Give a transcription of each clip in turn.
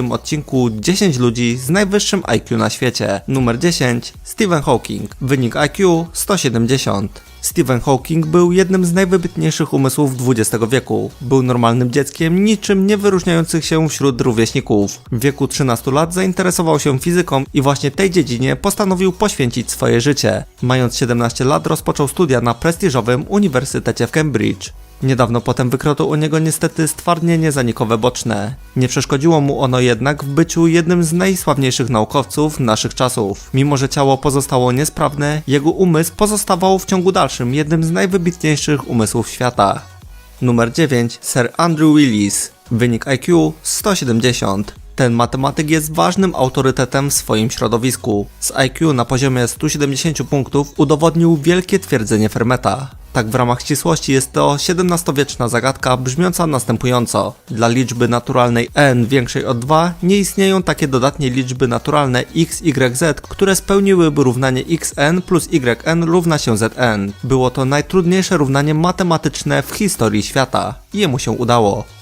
tym odcinku 10 ludzi z najwyższym IQ na świecie. Numer 10 Stephen Hawking. Wynik IQ 170. Stephen Hawking był jednym z najwybitniejszych umysłów XX wieku. Był normalnym dzieckiem, niczym nie wyróżniających się wśród rówieśników. W wieku 13 lat zainteresował się fizyką i właśnie tej dziedzinie postanowił poświęcić swoje życie. Mając 17 lat rozpoczął studia na prestiżowym Uniwersytecie w Cambridge. Niedawno potem wykryto u niego niestety stwardnienie zanikowe boczne. Nie przeszkodziło mu ono jednak w byciu jednym z najsławniejszych naukowców naszych czasów. Mimo, że ciało pozostało niesprawne, jego umysł pozostawał w ciągu dalszym jednym z najwybitniejszych umysłów świata. Numer 9 Sir Andrew Willis. Wynik IQ 170. Ten matematyk jest ważnym autorytetem w swoim środowisku. Z IQ na poziomie 170 punktów udowodnił wielkie twierdzenie Fermeta. Tak w ramach ścisłości jest to XVII-wieczna zagadka brzmiąca następująco. Dla liczby naturalnej n większej od 2 nie istnieją takie dodatnie liczby naturalne x, y, z, które spełniłyby równanie xn plus yn równa się zn. Było to najtrudniejsze równanie matematyczne w historii świata. Jemu się udało.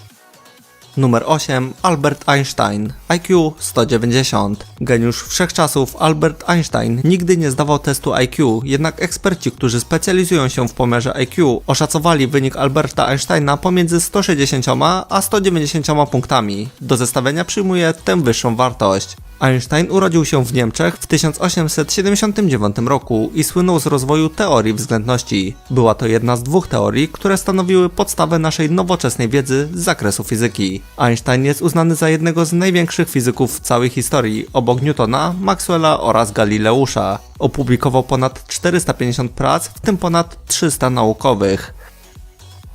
Numer 8 Albert Einstein IQ 190 Geniusz wszechczasów Albert Einstein nigdy nie zdawał testu IQ, jednak eksperci, którzy specjalizują się w pomiarze IQ, oszacowali wynik Alberta Einsteina pomiędzy 160 a 190 punktami. Do zestawienia przyjmuje tę wyższą wartość. Einstein urodził się w Niemczech w 1879 roku i słynął z rozwoju teorii względności. Była to jedna z dwóch teorii, które stanowiły podstawę naszej nowoczesnej wiedzy z zakresu fizyki. Einstein jest uznany za jednego z największych fizyków w całej historii, obok Newtona, Maxwella oraz Galileusza. Opublikował ponad 450 prac, w tym ponad 300 naukowych.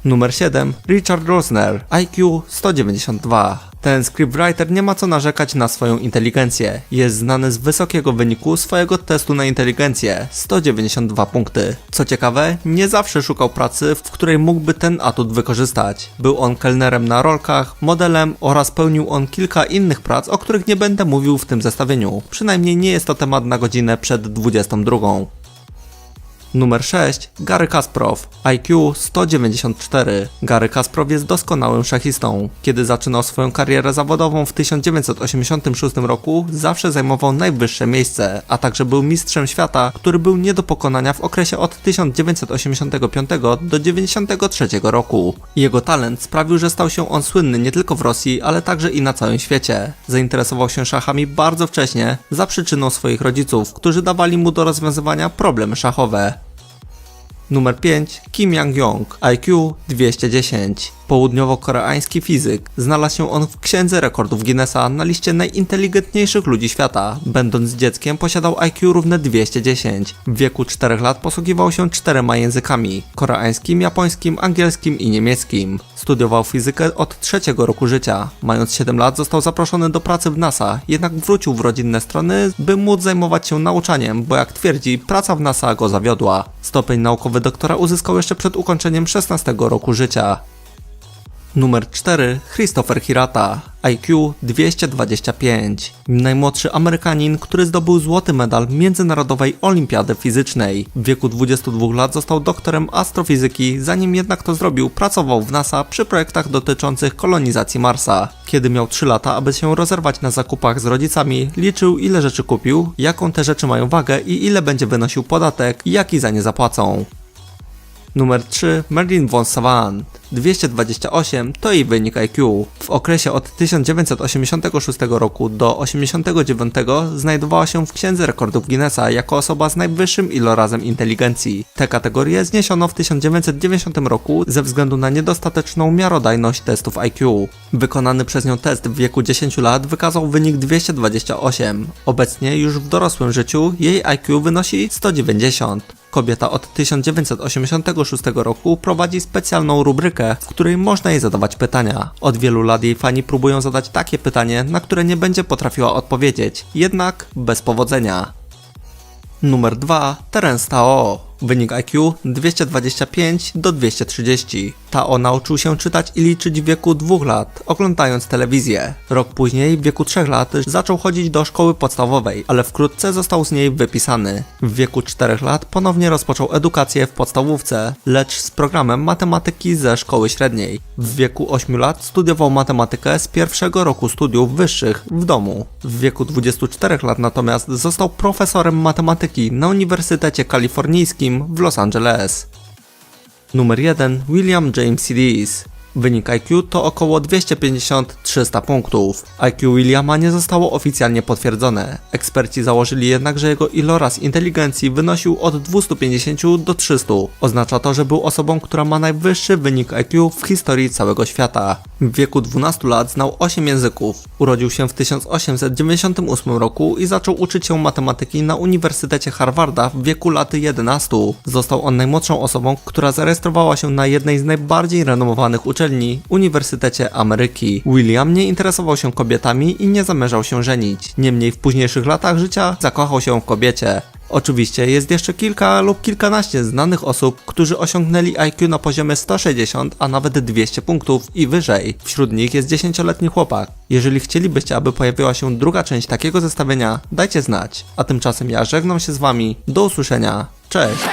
Numer 7 Richard Rosner IQ 192 ten scriptwriter nie ma co narzekać na swoją inteligencję. Jest znany z wysokiego wyniku swojego testu na inteligencję 192 punkty. Co ciekawe, nie zawsze szukał pracy, w której mógłby ten atut wykorzystać. Był on kelnerem na rolkach, modelem oraz pełnił on kilka innych prac, o których nie będę mówił w tym zestawieniu. Przynajmniej nie jest to temat na godzinę przed 22. Numer 6 Gary Kasprow IQ 194 Gary Kasprow jest doskonałym szachistą. Kiedy zaczynał swoją karierę zawodową w 1986 roku, zawsze zajmował najwyższe miejsce, a także był mistrzem świata, który był nie do pokonania w okresie od 1985 do 1993 roku. Jego talent sprawił, że stał się on słynny nie tylko w Rosji, ale także i na całym świecie. Zainteresował się szachami bardzo wcześnie, za przyczyną swoich rodziców, którzy dawali mu do rozwiązywania problemy szachowe. Numer 5 Kim Yang-yong IQ 210 Południowo-koreański fizyk. Znalazł się on w księdze rekordów Guinnessa na liście najinteligentniejszych ludzi świata. Będąc dzieckiem posiadał IQ równe 210. W wieku 4 lat posługiwał się czterema językami: koreańskim, japońskim, angielskim i niemieckim. Studiował fizykę od trzeciego roku życia. Mając 7 lat został zaproszony do pracy w NASA, jednak wrócił w rodzinne strony, by móc zajmować się nauczaniem, bo jak twierdzi, praca w NASA go zawiodła. Stopień naukowy doktora uzyskał jeszcze przed ukończeniem 16 roku życia. Numer 4 Christopher Hirata IQ 225 Najmłodszy Amerykanin, który zdobył złoty medal Międzynarodowej Olimpiady Fizycznej. W wieku 22 lat został doktorem astrofizyki, zanim jednak to zrobił, pracował w NASA przy projektach dotyczących kolonizacji Marsa. Kiedy miał 3 lata, aby się rozerwać na zakupach z rodzicami, liczył ile rzeczy kupił, jaką te rzeczy mają wagę i ile będzie wynosił podatek, jaki za nie zapłacą. Numer 3 Merlin von Savant 228 to jej wynik IQ. W okresie od 1986 roku do 89 znajdowała się w Księdze Rekordów Guinnessa jako osoba z najwyższym ilorazem inteligencji. Tę kategorię zniesiono w 1990 roku ze względu na niedostateczną miarodajność testów IQ. Wykonany przez nią test w wieku 10 lat wykazał wynik 228. Obecnie już w dorosłym życiu jej IQ wynosi 190. Kobieta od 1986 roku prowadzi specjalną rubrykę, w której można jej zadawać pytania. Od wielu lat jej fani próbują zadać takie pytanie, na które nie będzie potrafiła odpowiedzieć, jednak bez powodzenia. Numer 2 Terence Tao Wynik IQ 225 do 230. Tao nauczył się czytać i liczyć w wieku 2 lat, oglądając telewizję. Rok później, w wieku 3 lat, zaczął chodzić do szkoły podstawowej, ale wkrótce został z niej wypisany. W wieku 4 lat ponownie rozpoczął edukację w podstawówce, lecz z programem matematyki ze szkoły średniej. W wieku 8 lat studiował matematykę z pierwszego roku studiów wyższych w domu. W wieku 24 lat natomiast został profesorem matematyki na Uniwersytecie Kalifornijskim w Los Angeles. Numer 1 William James Dees. Wynik IQ to około 250-300 punktów. IQ Williama nie zostało oficjalnie potwierdzone. Eksperci założyli jednak, że jego iloraz inteligencji wynosił od 250 do 300. Oznacza to, że był osobą, która ma najwyższy wynik IQ w historii całego świata. W wieku 12 lat znał 8 języków. Urodził się w 1898 roku i zaczął uczyć się matematyki na Uniwersytecie Harvarda w wieku lat 11. Został on najmłodszą osobą, która zarejestrowała się na jednej z najbardziej renomowanych uczelni Uniwersytecie Ameryki. William nie interesował się kobietami i nie zamierzał się żenić. Niemniej w późniejszych latach życia zakochał się w kobiecie. Oczywiście jest jeszcze kilka lub kilkanaście znanych osób, którzy osiągnęli IQ na poziomie 160, a nawet 200 punktów i wyżej. Wśród nich jest 10-letni chłopak. Jeżeli chcielibyście, aby pojawiła się druga część takiego zestawienia, dajcie znać. A tymczasem ja żegnam się z wami. Do usłyszenia. Cześć!